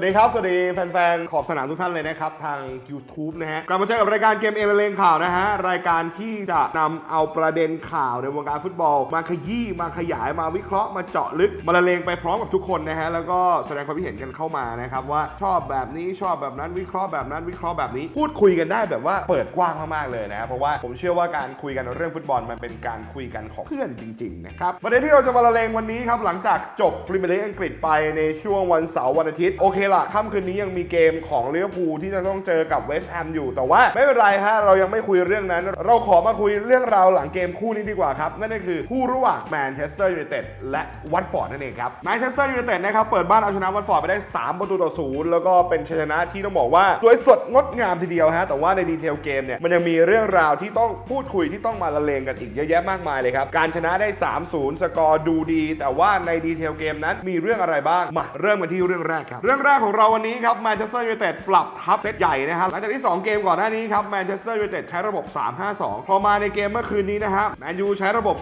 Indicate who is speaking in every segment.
Speaker 1: วัสดีครับ สวัสดีแฟนๆ ขอบสนามทุกท่านเลยนะครับ ทาง YouTube นะฮะ กลับมาเจอกับรายการเกมเอเลงข่าวนะฮะ รายการที่จะนำเอาประเด็นข่าวในวงการฟุตบอล มาขยี้มาขยายมาวิเคราะห์มาเจาะลึกมาละเลงไปพร้อมกับทุกคนนะฮะ แล้วก็แสดงความคิดเห็นกันเข้ามานะครับว่าชอบแบบนี้ชอบแบบนั้นวิเคราะห์แบบนั้นวิเคราะห์แบบนี้ พูดคุยกันได้แบบว่าเปิดกว้างมากๆเลยนะเพราะว่าผมเชื่อว่าการคุยกันเรื่องฟุตบอลมันเป็นการคุยกันของเพื่อนจริงๆนะครับประเด็นที่เราจะมาละเลงวันนี้ครับหลังจากจบพรีเมียร์ลีกอังกฤษไปในช่วงวันเสาร์วันอาทิตย์โอเคละค่ำคืนนี้ยังมีเกมของเลิเวอร์พูที่จะต้องเจอกับเวสต์แฮมอยู่ แต่ว่าไม่เป็นไรฮะเรายังไม่คุยเรื่องนั้น เราขอมาคุยเรื่องราวหลังเกมคู่นี้ดีกว่าครับ นั่นก็คือคู่ระหว่างแมนเชสเตอร์ยูไนเต็ดและวัตฟอร์ดนั่นเองครับแมนเชสเตอร์ยูไนเต็ดนะครับเปิดบ้านเอาชนะวัตฟอร์ดไปได้ 3 ประตูต่อศูนย์แล้วก็เป็นชัยชนะที่ต้องบอกว่าสวยสดงดงามทีเดียวฮะแต่ว่าในดีเทลเกมเนี่ยมันยังมีเรื่องราวที่ต้องพูดคุยที่ต้องมาละเลงกันอีกเยอะแยะมากมายเลยครับการชนะได้ 3-0 สกอร์ดูดี แต่ว่าในดีเทลเกมนั้นมีเรื่องอะไรบ้างมาเริ่มกันที่เรื่องแรกครับเรื่องแรกของเราวันนี้ครับแมนเชสเตอร์ยูไนเต็ดปรับทัพเซตใหญ่นะครับหลังจากที่ 2 เกมก่อนหน้านี้ครับแมนเชสเตอร์ยูไนเต็ดใช้ระบบ 3-5-2 พอมาในเกมเมื่อคืนนี้นะครับแมนยูใช้ระบบ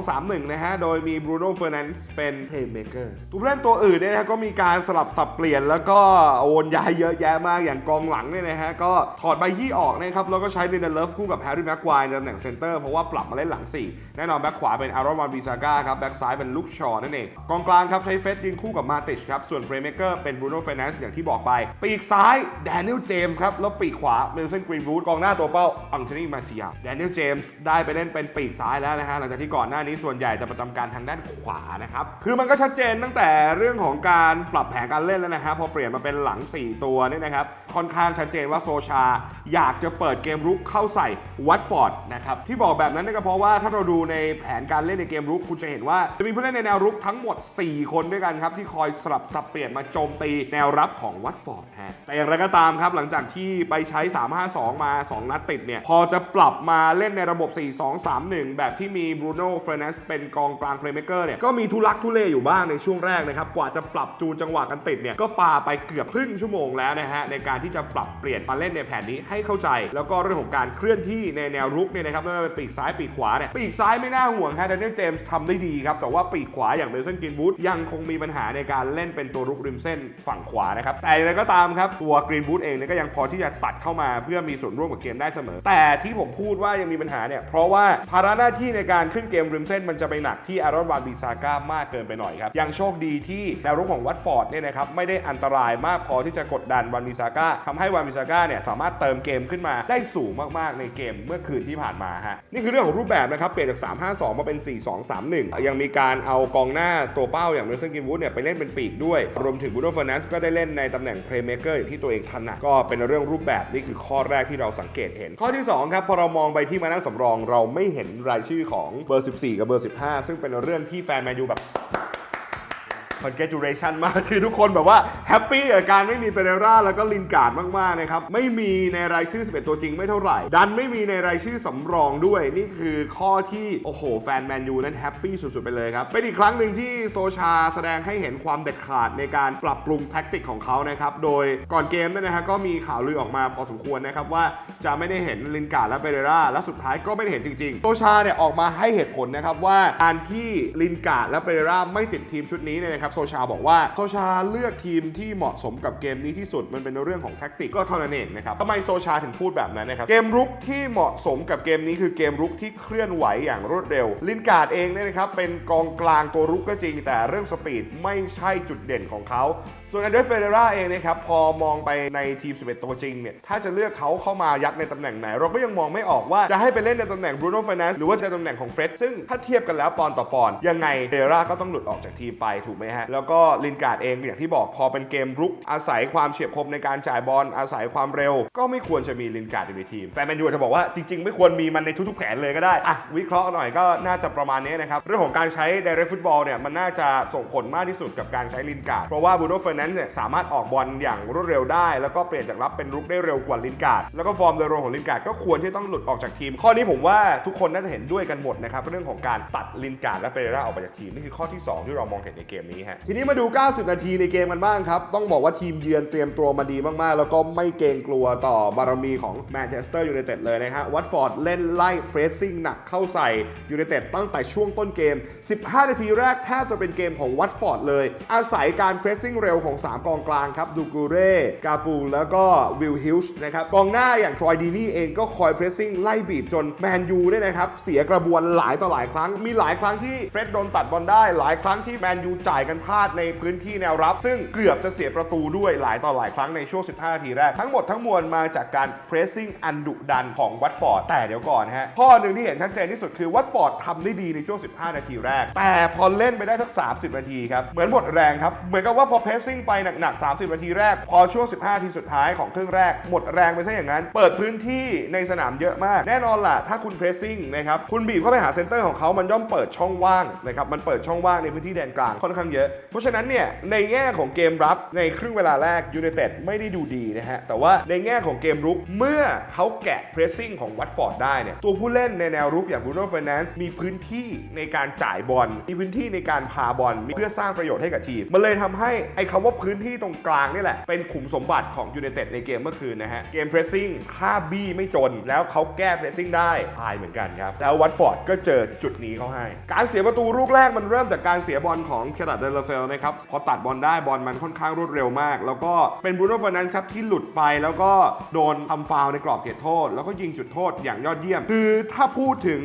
Speaker 1: 4-2-3-1 นะฮะโดยมีบรูโน่เฟอร์นันส์เป็นเพย์เมเกอร์ตัวผู้เล่นตัวอื่นเนี่ยนะฮะก็มีการสลับสับเปลี่ยน แล้วก็โอนย้ายเยอะแยะมากอย่างกองหลังเนี่ยนะฮะก็ถอดใบยี่ออกนะครับแล้วก็ใช้ลินเดเลฟคู่กับแฮร์รี่แม็กควายในตำแหน่งเซนเตอร์เพราะว่าปรับมาเล่นหลัง 4 แน่นอนแบ็คขวาเป็นอารอนวานบิซาก้าครับแบ็คซ้ายเป็นลูกชอนั่นเองกองกลางครับใช้เฟสยิงคู่กับมาติชครับส่วนเพลย์เมเกอร์เป็นบรูโน่เฟอร์นันส์อย่างที่บอกไป ปีกซ้ายแดเนียลเจมส์ครับแล้วปีกขวาเมลสันกรีนวูดกองหน้าตัวเป้าอังเทนีมาเซียแดเนียลเจมส์ได้ไปเล่นเป็นปีกซ้ายแล้วนะฮะหลังจากที่ก่อนหน้านี้ส่วนใหญ่จะประจำการทางด้านขวานะครับคือมันก็ชัดเจนตั้งแต่เรื่องของการปรับแผนการเล่นแล้วนะฮะพอเปลี่ยนมาเป็นหลัง 4 ตัวเนี่ยนะครับค่อนข้างชัดเจนว่าโซชา อยากจะเปิดเกมรุกเข้าใส่วัตฟอร์ดนะครับที่บอกแบบนั้นก็เพราะว่าถ้าเราดูในแผนการเล่นในเกมรุกคุณจะเห็นว่าจะมีผู้เล่นในแนวรุกทั้งหมด 4 คนด้วยกันครับที่คอยสลับสับเปลี่ยนมาโจมตีแนววรับของวัตฟอร์ดฮะแต่อย่างไรก็ตามครับหลังจากที่ไปใช้ 3-5-2 มา 2 นัดติดเนี่ย พอจะปรับมาเล่นในระบบ 4-2-3-1 แบบที่มีบรูโน่เฟรนัสเป็นกองกลางเพลย์เม k เกอร์เนี่ย ก็มีทุลักทุเลอยู่บ้างในช่วงแรกนะครับ กว่าจะปรับจูนจังหวะกันติดเนี่ย ก็ปาไปเกือบครึ่งชั่วโมงแล้วนะฮะ ในการที่จะปรับเปลี่ยนมาเล่นในแผนนี้ให้เข้าใจ แล้วก็เรื่องของการเคลื่อนที่ในแนวรุกเนี่ยนะครับไม่ว่าเป็นปีกซ้ายปีกขวาเนี่ยปีกซ้ายไม่น่าห่วงฮะแดเนียลเจมส์ทำได้ดีครับแต่ว่าปีกขวาอย่างเบลสันกินวูดยังคงมีปัญหาในการเล่นเป็นตัวรุกริมเส้นฝั่งขวานะครับแต่อย่างไรก็ตามครับตัวกรีนวูดเองเนี่ยก็ยังพอที่จะตัดเข้ามาเพื่อมีส่วนร่วมกับเกมได้เสมอ แต่ที่ผมพูดว่ายังมีปัญหาเนี่ยเพราะว่าภาระหน้าที่ในการขึ้นเกมริมเส้นมันจะไปหนักที่อารอนวานบิซาก้ามากเกินไปหน่อยครับยังโชคดีที่แนวรุกของวัตฟอร์ดเนี่ยนะครับไม่ได้อันตรายมากพอที่จะกดดันวานบิซาก้าทำให้วานบิซาก้าเนี่ยสามารถเติมเกมขึ้นมาได้สูงมากๆในเกมเมื่อคืนที่ผ่านมาฮะนี่คือเรื่องของรูปแบบนะครับเปลี่ยนจาก 3-5-2 มาเป็น 4-2-3-1 ยังมีการเอากองหน้าตัวเป้าอย่างเมลสันกินวูดเนี่ยไปเล่นเป็นปีกด้วย รวมถึงบูโนเฟอร์นัสก็ได้เล่นในตำแหน่งเพลย์เมเกอร์อย่างที่ตัวเองถนัดก็เป็นเรื่องรูปแบบนี่คือข้อแรกที่เราสังเกตเห็น ข้อที่2ครับพอเรามองไปที่มานั่งสำรอง เราไม่เห็นรายชื่อของเบอร์ 14 กับเบอร์ 15 ซึ่งเป็นเรื่องที่แฟนแมนยูแบบ congratulation มากคือทุกคนแบบว่าแฮปปี้กับการไม่มีเปเรราแล้วก็ลินการ์ดมากๆนะครับ ไม่มีในรายชื่อ 11 ตัวจริงไม่เท่าไหร่ ดันไม่มีในรายชื่อสำรองด้วย นี่คือข้อที่ โอ้โห แฟนแมนยูนั้นแฮปปี้สุด ๆ ไปเลยครับ เป็นอีกครั้งหนึ่งที่โซชาแสดงให้เห็นความเด็ดขาดในการปรับปรุงแท็กติกของเขานะครับ โดยก่อนเกมเนี่ยนะฮะก็มีข่าวลือออกมาพอสมควรนะครับว่าจะไม่ได้เห็นลินการ์ดและเปเรราและสุดท้ายก็ไม่ได้เห็นจริงๆโซชาเนี่ยออกมาให้เหตุผลนะครับว่าการที่ลินการ์ดและเปเรราไม่ติดทีมชุดนี้เนี่ยนะครับโซชาบอกว่าโซชาเลือกทีมที่เหมาะสมกับเกมนี้ที่สุดมันเป็นเรื่องของแท็กติกก็เท่านั้นเองนะครับทำไมโซชาถึงพูดแบบนั้นนะครับเกมรุกที่เหมาะสมกับเกมนี้คือเกมรุกที่เคลื่อนไหวอย่างรวดเร็ว ลินการ์ดเองเนี่ยนะครับเป็นกองกลางตัวรุกก็จริง แต่เรื่องสปีดไม่ใช่จุดเด่นของเขาส่วนอันเดรสเปเรราเองนะครับพอมองไปในทีม 11 ตัวจริงเนี่ยถ้าจะเลือกเขาเข้ามายัดในตำแหน่งไหน เราก็ยังมองไม่ออกว่าจะให้ไปเล่นในตำแหน่งบรูโน่เฟรนัสหรือว่าจะตำแหน่งของเฟร็ดซึ่งถ้าเทียบกันแล้วปอนต่อปอนยังไงเปเรราก็ต้องหลุดออกจากทีมไปถูกไหมฮะแล้วก็ลินการ์ดเองอย่างที่บอกพอเป็นเกมรุกอาศัยความเฉียบคมในการจ่ายบอลอาศัยความเร็ว ก็ไม่ควรจะมีลินการ์ดอยู่ในทีมแฟนแมนยูจะบอกว่าจริง ๆ ไม่ควรมีมันในทุกๆแผนเลยก็ได้อะวิเคราะห์หน่อยก็น่าจะประมาณนี้นะครับเรื่องของการใช้ direct football เนี่ยมันน่าจะส่งผลมากที่สุดกับการใช้ลินการ์ดเพราะว่าบูโน่เฟอร์นันซ์เนี่ยสามารถออกบอลอย่างรวดเร็วได้ แล้วก็เปลี่ยนจากรับเป็นรุกได้เร็วกว่าลินการ์ดแล้วก็ฟอร์มโดยรวมของลินการ์ดก็ควรที่ต้องหลุดออกจากทีม ข้อนี้ผมว่าทุกคนน่าจะเห็นด้วยกันหมดนะครับเรื่องของการตัดลินการ์ดและเปเรราออกไปจากทีมนี่คือข้อที่สองที่เรามองเห็นในเกมนี้ฮะฮะ ทีนี้มาดู 90 นาทีในเกมกันบ้างครับ ต้องบอกว่าทีมเยือนเตรียมตัวมาดีมากๆ แล้วก็ไม่เกรงกลัวต่อบารมีของแมนเชสเตอร์ยูไนเต็ดเลยนะฮะ วัตฟอร์ดเล่นไล่เพรสซิ่งหนักเข้าใส่ยูไนเต็ดตั้งแต่ช่วงต้นเกม 15 นาทีแรกแทบจะเป็นเกมของวัตฟอร์ดเลย อาศัยการเพรสซิ่งเร็วของ 3 กองกลางครับ ดูกูเร่กาปูแล้วก็วิลฮิลส์นะครับ กองหน้าอย่างทรอยดีนี่เองก็คอยเพรสซิ่งไล่บีบจนแมนยูเนี่ยนะครับเสียกระบวนหลายต่อหลายครั้ง มีหลายครั้งที่เฟร็ดโดนตัดบอลได้ หลายครั้งที่แมนยูจ่ายกันพลาดในพื้นที่แนวรับ ซึ่งเกือบจะเสียประตูด้วยหลายต่อหลายครั้งในช่วง 15 นาทีแรก ทั้งหมดทั้งมวลมาจากการเพรสซิ่งอันดุดันของวัตฟอร์ดแต่เดี๋ยวก่อนฮะข้อหนึ่งที่เห็นชัดเจนที่สุดคือวัตฟอร์ดทำได้ดีในช่วง 15 นาทีแรก แต่พอเล่นไปได้สัก 30 นาทีครับเหมือนหมดแรงครับเหมือนกับว่าพอเพรสซิ่งไปหนักๆ 30 นาทีแรก พอช่วง 15 นาทีสุดท้ายของครึ่งแรกหมดแรงไปซะอย่างนั้น เปิดพื้นที่ในสนามเยอะมากแน่นอนล่ะถ้าคุณเพรสซิ่งนะครับคุณบีบเข้าไปหาเซนเตอร์ของเขามันย่อมเปิดช่องว่างนะครับมันเปิดช่องว่างในพื้นที่แดนกลางค่อนข้างเยอะเพราะฉะนั้นเนี่ยในแง่ของเกมรับในครึ่งเวลาแรกยูไนเต็ดไม่ได้ดูดีนะฮะ แต่ว่าในแง่ของเกมรุกเมื่อเขาแกะเพรสซิ่งของวัตฟอร์ดได้เนี่ยตัวผู้เล่นในแนวรุกอย่างบูโน่เฟรนันซ์มีพื้นที่ในการจ่ายบอลมีพื้นที่ในการพาบอลเพื่อสร้างประโยชน์ให้กับทีม มันเลยทำให้ไอ้คำว่าพื้นที่ตรงกลางนี่แหละ เป็นขุมสมบัติของยูไนเต็ดในเกมเมื่อคืนนะฮะเกมเพรสซิ่งถ้าบี้ไม่จน แล้วเขาแก้เพรสซิ่งได้ตายเหมือนกันครับแล้ววัตฟอร์ดก็เจอจุดนี้เขาให้ การเสียประตูลูกแรกมันเริ่มจากการเสียบอลของเคดัตเดลเฟลนะครับพอตัดบอลได้บอลมันค่อนข้างรวดเร็วมาก แล้วก็เป็นบรูโน่เฟรนันซ์ครับที่หลุดไปแล้วก็โดนทำฟาวในกรอบเขตโทษ แล้วก็ยิงจุดโทษอย่างยอดเยี่ยม คือถ้าพูดถึง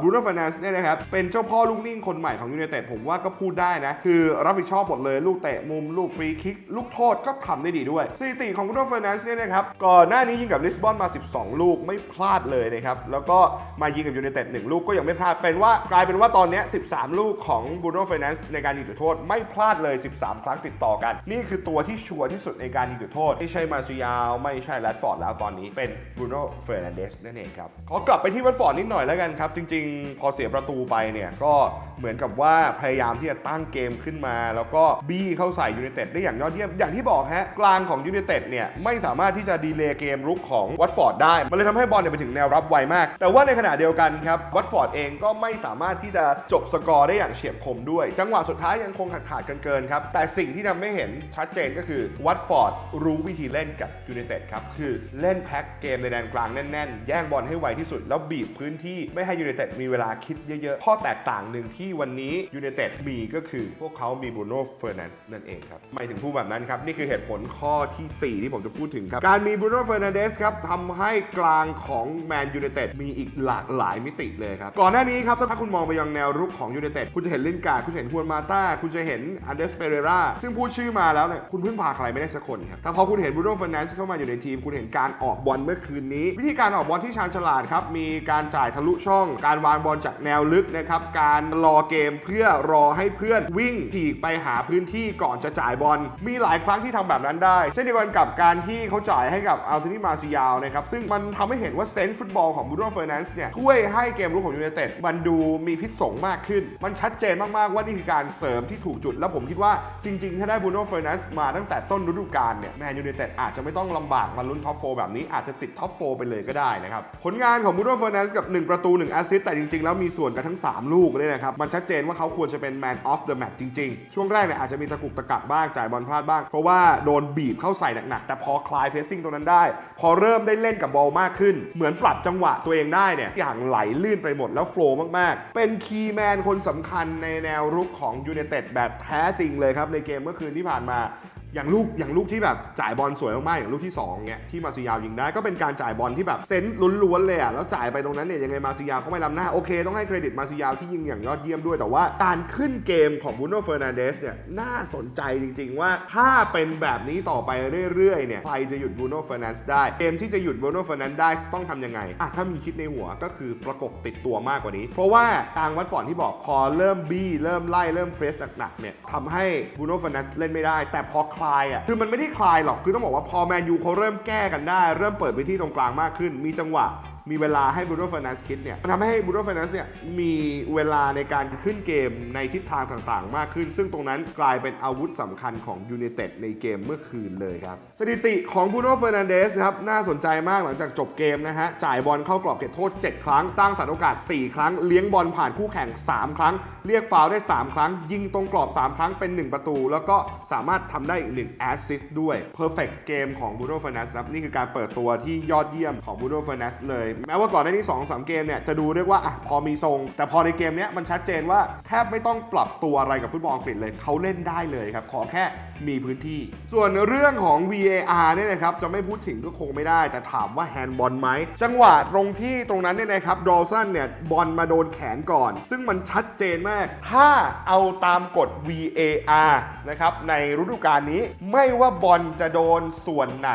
Speaker 1: บรูโน่เฟรนันซ์เนี่ยนะครับเป็นเจ้าพ่อลูกนิ่งคนใหม่ของยูไนเต็ดผมว่าก็พูดได้นะคือรับผิดชอบหมดเลยลูกเตะมุมลูกฟรีคิกลูกโทษก็ทำได้ดีด้วยสถิติของบรูโน่เฟรนันซ์เนี่ยนะครับก่อนหน้านี้ยิงกับลิสบอนมา 12 ลูกไม่พลาดเลยนะครับแล้วก็มายิงกับยูไนเต็ด1ลูกก็ยังไม่พลาดเป็นว่ากลายเป็นว่าตอนนี้13 ลูกของบรูโน่เฟรนันในการยิงจุดโทษไม่พลาดเลย 13 ครั้งติดต่อกัน นี่คือตัวที่ชัวร์ที่สุดในการยิงจุดโทษ ไม่ใช่มาซิยาว ไม่ใช่แรดฟอร์ดแล้วตอนนี้เป็นบรูโน่เฟรนันเดสนั่นเองครับ ขอกลับไปที่วัตฟอร์ดนิดหน่อยแล้วกันครับ จริง ๆ พอเสียประตูไปเนี่ยก็เหมือนกับว่าพยายามที่จะตั้งเกมขึ้นมา แล้วก็บี้เข้าใส่ยูไนเต็ดได้อย่างยอดเยี่ยมอย่างที่บอกฮะกลางของยูไนเต็ดเนี่ยไม่สามารถที่จะดีเลย์เกมรุกของวัตฟอร์ดได้มันเลยทำให้บอลเนี่ยไปถึงแนวรับไวมาก แต่ว่าในขณะเดียวกันครับวัตฟอร์ดเองก็ไม่สามารถที่จะจบสกอร์ได้อย่างเฉียบคมด้วย จังหวะสุดท้ายยังคงขาดขาดๆเกินๆครับ แต่สิ่งที่ทำให้เห็นชัดเจนก็คือวัตฟอร์ดรู้วิธีเล่นกับยูไนเต็ดครับคือเล่นแพ็คเกมในแดนกลางแน่นๆ แย่งบอลให้ไวที่สุด แล้วบีบพื้นที่ไม่ให้ยูไนเต็ดมีเวลาคิดเยอะๆข้อแตกต่างหนึ่งที่วันนี้ยูไนเต็ดมีก็คือพวกเขามีบูโน่เฟอร์นันด์นั่นเองครับหมายถึงพูดแบบนั้นครับ นี่คือเหตุผลข้อทีสี่ 4 ที่ผมจะพูดถึงครับ การมีบูโน่เฟอร์นันเดสครับทำให้กลางของแมนยูไนเต็ดมีอีกหลากหลายมิติเลยครับก่อนหน้านี้ครับถ้าคุณมองไปยังแนวรุกของยูไนเต็ดคุณจะเห็นลินการ์คุณจะเห็นฮวนมาตาคุณจะเห็นอันเดสเปเรราซึ่งพูดชื่อมาแล้วเนี่ยคุณเพิ่งพาใครไม่ได้สักคนครับแต่พอคุณเห็นบรูโน่เฟอร์นันเดสเข้ามาอยู่ในทีม คุณเห็นการออกบอลเมื่อคืนนี้ วิธีการออกบอลที่ชาญฉลาดครับมีการจ่ายทะลุช่อง การวางบอลจากแนวลึกนะครับการรอเกมเพื่อรอให้เพื่อนวิ่งถีกไปหาพื้นที่ก่อนจะจ่ายบอลมีหลายครั้งที่ทำแบบนั้นได้ เช่นเดียวกันกับการที่เขาจ่ายให้กับอัลเทนีมาซิยาวนะครับซึ่งมันทำให้เห็นว่าเซนส์ฟุตบอลของบรูโน่เฟอร์นันซ์เนี่ยช่วยให้เกมรุกของยูไนเต็ดมันดูมีพิษสงมากขึ้น มันชัดเจนมากๆว่านี่คือการเสริมที่ถูกจุด แล้วผมคิดว่าจริง ๆ ถ้าได้บูโน่เฟอร์นันซ์มาตั้งแต่ต้นฤดูกาลเนี่ยแมนยูไนเต็ดอาจจะไม่ต้องลำบากมาลุ้นท็อปโฟแบบนี้อาจจะติดท็อปโฟไปเลยก็ได้นะครับผลงานของบูโน่เฟอร์นันซ์กับ 1 ประตู 1 แอสซิสต์แต่จริง ๆ แล้วมีส่วนกันทั้ง 3 ลูกเลยนะครับมันชัดเจนว่าเขาควรจะเป็นแมนออฟเดอะแมตช์จริง ๆ ช่วงแรกเนี่ยอาจจะมีตะกุกตะกักบ้างจ่ายบอลพลาดบ้างเพราะว่าโดนบีบเข้าใส่หนักๆแต่พอคลายเพสซิ่งตรงนั้นได้ พอเริ่มได้เล่นกับบอลมากขึ้น เหมือนปรับจังหวะตัวเองได้เนี่ยอย่างไหลลื่นไปหมดแล้วโฟล์มากๆ เป็นคีย์แมนคนสำคัญในแนวรุกของยูไนเต็ดแบบแท้จริงเลยครับในเกมเมื่อคืนที่ผ่านมา อย่างลูกอย่างลูกที่แบบจ่ายบอลสวยมากๆอย่างลูกที่2เนี่ยที่มาซิยาวยิงได้ก็เป็นการจ่ายบอลที่แบบเซนส์ล้วนๆเลยอะแล้วจ่ายไปตรงนั้นเนี่ยยังไงมาซิยาวก็ไม่ล้ำหน้าโอเค ต้องให้เครดิตมาซิยาวที่ยิงอย่างยอดเยี่ยมด้วย แต่ว่าการขึ้นเกมของบูโน่เฟอร์นันเดสเนี่ยน่าสนใจจริง ๆ ว่าถ้าเป็นแบบนี้ต่อไปเรื่อยๆเนี่ยใครจะหยุดบูโน่เฟอร์นันได้ เกมที่จะหยุดบูโน่เฟอร์นันได้ต้องทำยังไงอะถ้ามีคิดในหัวก็คือประกบติดตัวมากกว่านี้ เพราะว่าทางวัตฟอร์ดที่บอกพอเริ่มบี้เริ่มไล่เริ่มเพรสหนักๆเนี่ยทำให้บูโน่เฟอร์นันเล่นไม่ได้ แต่พอคลายอะคือมันไม่ได้คลายหรอกคือต้องบอกว่าพอแมนยูเขาเริ่มแก้กันได้ เริ่มเปิดพื้นที่ตรงกลางมากขึ้น มีจังหวะ มีเวลาให้บูโรเฟอร์นันส์คิดเนี่ยมันทำให้บูโรเฟอร์นันส์เนี่ยมีเวลาในการขึ้นเกมในทิศทางต่างๆ มากขึ้น ซึ่งตรงนั้นกลายเป็นอาวุธสำคัญของยู i นเต็ดในเกมเมื่อคืนเลยครับ สถิติของบูโรเฟอร์นันเดสครับน่าสนใจมากหลังจากจบเกมนะฮะ จ่ายบอลเข้ากรอบเขตโทษ 7 ครั้งสร้างสรรค์โอกาส 4 ครั้ง เลี้ยงบอลผ่านคู่แข่ง 3 ครั้ง เรียกฟาวล์ได้ 3 ครั้ง ยิงตรงกรอบ 3 ครั้งเป็น 1 ประตู แล้วก็สามารถทำได้อีก1แอสซิสต์ด้วย perfect เกมของบูโรเฟอร์นันครับนี่คือการเปิดตัวที่ยอดเยี่ยมของบูโรฟนันเลยแม้ว่าก่อนหน้านี้2 3เกมเนี่ยจะดูเรียกว่าอะพอมีทรง แต่พอในเกมเนี้ยมันชัดเจนว่าแทบไม่ต้องปรับตัวอะไรกับฟุตบอลอังกฤษเลยเขาเล่นได้เลยครับ ขอแค่มีพื้นที่ ส่วนเรื่องของ VAR เนี่ยนะครับจะไม่พูดถึงก็คงไม่ได้ แต่ถามว่าแฮนด์บอลไหมจังหวะตรงที่ตรงนั้นเนี่ยนะครับดอลสันเนี่ยบอลมาโดนแขนก่อน ซึ่งมันชัดเจนมาก ถ้าเอาตามกฎ VAR นะครับในฤดูกาลนี้ไม่ว่าบอลจะโดนส่วนไหน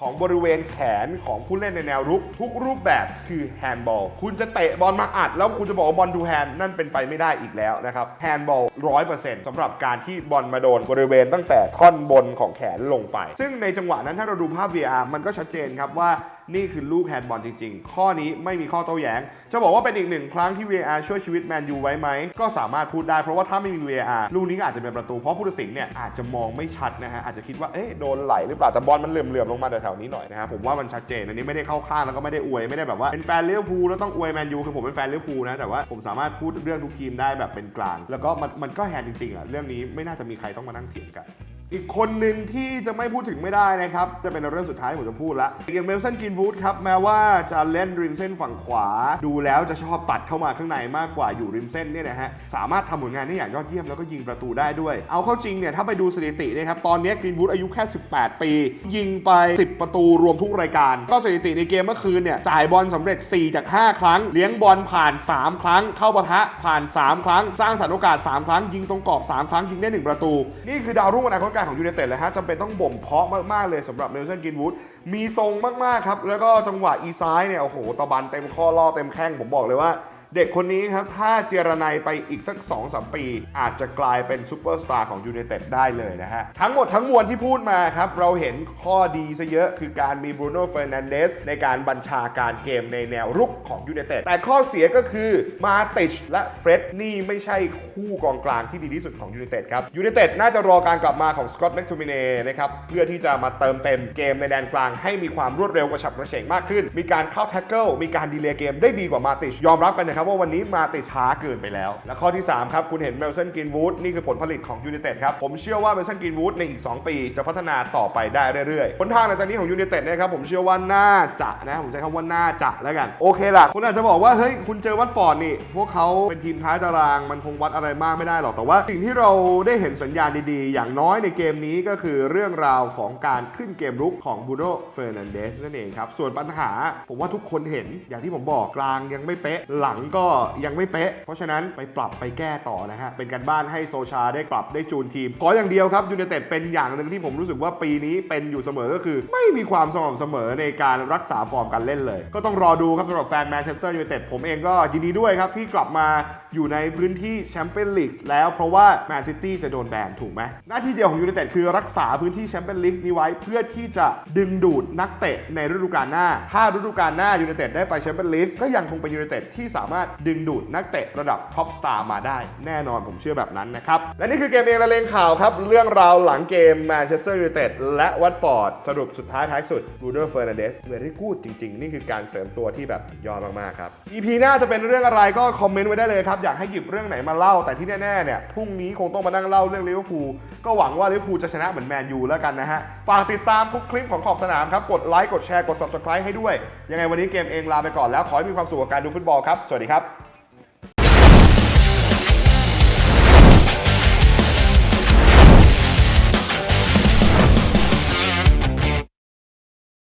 Speaker 1: ของบริเวณแขนของผู้เล่นในแนวรุก ทุกรูปแบบคือแฮนด์บอลคุณจะเตะบอลมาอัด แล้วคุณจะบอกว่าบอลดูแฮนด์นั่นเป็นไปไม่ได้อีกแล้วนะครับแฮนด์บอลร้อยเปอร์เซ็นต์สำหรับการที่บอลมาโดนบริเวณตั้งแต่ท่อนบนของแขนลงไป ซึ่งในจังหวะนั้นถ้าเราดูภาพ VR มันก็ชัดเจนครับว่า นี่คือลูกแฮนด์บอลจริง ๆ ข้อนี้ไม่มีข้อโต้แย้ง จะบอกว่าเป็นอีกหนึ่งครั้งที่ VAR ช่วยชีวิตแมนยูไว้ไหม ก็สามารถพูดได้เพราะว่าถ้าไม่มี VAR ลูกนี้ก็อาจจะเป็นประตู เพราะผู้ตัดสินเนี่ยอาจจะมองไม่ชัดนะฮะ อาจจะคิดว่า เอ๊ะ โดนไหลหรือเปล่า แต่บอลมันเหลื่อมๆลงมาแถวๆนี้หน่อยนะฮะ ผมว่ามันชัดเจน อันนี้ไม่ได้เข้าข้างแล้วก็ไม่ได้อวย ไม่ได้แบบว่าเป็นแฟนเลี้ยวภูแล้วต้องอวยแมนยู คือผมเป็นแฟนเลี้ยวภูนะ แต่ว่าผมสามารถพูดเรื่องทุกทีมได้แบบเป็นกลาง แล้วก็มันมันก็แฮนด์จริงๆอะเรื่องนี้ไม่น่าจะมีใครต้องมานั่งเถียงกัน อีกคนหนึ่งที่จะไม่พูดถึงไม่ได้นะครับ จะเป็นเรื่องสุดท้ายที่ผมจะพูดละอย่างเมลสันกินวูดครับแม้ว่าจะเล่นริมเส้นฝั่งขวา ดูแล้วจะชอบตัดเข้ามาข้างในมากกว่าอยู่ริมเส้นเนี่ยนะฮะสามารถทำผลงานได้อย่างยอดเยี่ยมแล้วก็ยิงประตูได้ด้วย เอาเข้าจริงเนี่ยถ้าไปดูสถิตินะครับตอนนี้กินวูดอายุแค่ 18 ปี ยิงไป 10 ประตูรวมทุกรายการ ก็สถิติในเกมเมื่อคืนเนี่ยจ่ายบอลสำเร็จ 4 จาก 5 ครั้ง เลี้ยงบอลผ่าน 3 ครั้ง เข้าปะทะผ่าน 3 ครั้ง สร้างสรรค์โอกาส 3 ครั้งยิงตรงกรอบ 3 ครั้งยิงได้ 1 ประตู นี่คือดาวรุ่งอนาคตการของยูเนเต็ดเลยฮะจำเป็นต้องบ่มเพาะมากๆเลยสำหรับเมลสันกินวูดมีทรงมากๆครับ แล้วก็จังหวะอีซ้ายเนี่ยโอ้โหตะบันเต็มข้อล่อเต็มแข้งผมบอกเลยว่า เด็กคนนี้ครับถ้าเจรนายไปอีกสัก2-3ปี อาจจะกลายเป็นซูเปอร์สตาร์ของยูไนเต็ดได้เลยนะฮะ ทั้งหมดทั้งมวลที่พูดมาครับ เราเห็นข้อดีซะเยอะคือการมีบรูโน่เฟอร์นันเดสในการบัญชาการเกมในแนวรุกของยูไนเต็ดแต่ข้อเสียก็คือมาติชและเฟร็ดนี่ไม่ใช่คู่กองกลางที่ดีที่สุดของยูไนเต็ดครับยูไนเต็ดน่าจะรอการกลับมาของสกอตต์แม็กทูมิเน่นะครับเพื่อที่จะมาเติมเต็มเกมในแดนกลาง ให้มีความรวดเร็วกระฉับกระเฉงมากขึ้น มีการเข้าแท็กเกิลมีการดีเลย์เกมได้ดีกว่ามาติชยอมรับกันนะครับว่าวันนี้มาติชช้าเกินไปแล้ว และข้อที่ 3 ครับ คุณเห็นเมลสันกินวูดนี่คือผลผลิตของยูไนเต็ดครับ ผมเชื่อว่าเมลสันกินวูดในอีก 2 ปีจะพัฒนาต่อไปได้เรื่อยๆหนทางในตอนนี้ของยูไนเต็ดนะครับผมเชื่อว่าน่าจะนะผมใช้คำว่าน่าจะแล้วกันโอเคล่ะคุณอาจจะบอกว่าเฮ้ยคุณเจอวัตฟอร์ดนี่พวกเขาเป็นทีมท้ายตารางมันคงวัดอะไรมากไม่ได้หรอกแต่ว่า สิ่งที่เราได้เห็นสัญญาณดีๆ อย่างน้อยในเกมนี้ก็คือเรื่องราวของการขึ้นเกมรุกของบูโนเฟอร์นันเดสนั่นเองครับส่วนปัญหาผมว่าทุกคนเห็นอย่างที่ผมบอกกลางยังไม่เป๊ะหลังก็ยังไม่เป๊ะ เพราะฉะนั้นไปปรับไปแก้ต่อนะฮะ เป็นการบ้านให้โซชาได้ปรับได้จูนทีม ขออย่างเดียวครับยูไนเต็ดเป็นอย่างหนึ่งที่ผมรู้สึกว่าปีนี้เป็นอยู่เสมอก็คือ ไม่มีความสม่ำเสมอในการรักษาฟอร์มการเล่นเลย ก็ต้องรอดูครับสำหรับแฟนแมนเชสเตอร์ยูไนเต็ดผมเองก็ยินดีด้วยครับที่กลับมา อยู่ในพื้นที่แชมเปี้ยนลีกแล้วเพราะว่าแมนซิตี้จะโดนแบนถูกไหมหน้าที่เดียวของยูไนเต็ดคือรักษาพื้นที่แชมเปี้ยนลีกนี้ไว้ เพื่อที่จะดึงดูดนักเตะในฤดูกาลหน้า ถ้าฤดูกาลหน้ายูไนเต็ดได้ไปแชมเปี้ยนลีกก็ยังคงเป็นยูไนเต็ดที่สามารถดึงดูดนักเตะระดับท็อปสตาร์มาได้แน่นอนผมเชื่อแบบนั้นนะครับ และนี่คือเกมเองละเลงข่าวครับ เรื่องราวหลังเกมแมนเชสเตอร์ยูไนเต็ดและวัตฟอร์ดสรุปสุดท้ายท้ายสุดบูเดอร์เฟอร์นันเดสเวอรี่กูดจริง ๆ นี่คือการเสริมตัวที่แบบยอดมากๆครับ EP หน้าจะเป็นเรื่องอะไรก็คอมเมนต์ไว้ได้เลยครับอยากให้หยิบเรื่องไหนมาเล่าแต่ที่แน่ๆเนี่ยพรุ่งนี้คงต้องมานั่งเล่าเรื่องลิเวอร์พูลก็หวังว่าลิเวอร์พูลจะชนะเหมือนแมนยูแล้วกันนะฮะฝากติดตามทุกคลิปของขอบสนามครับกดไลค์กดแชร์กด subscribe ให้ด้วย ยังไงวันนี้เกมเองลาไปก่อนแล้วขอให้มีความสุขกับการดูฟุตบอลครับสวัสดีครับ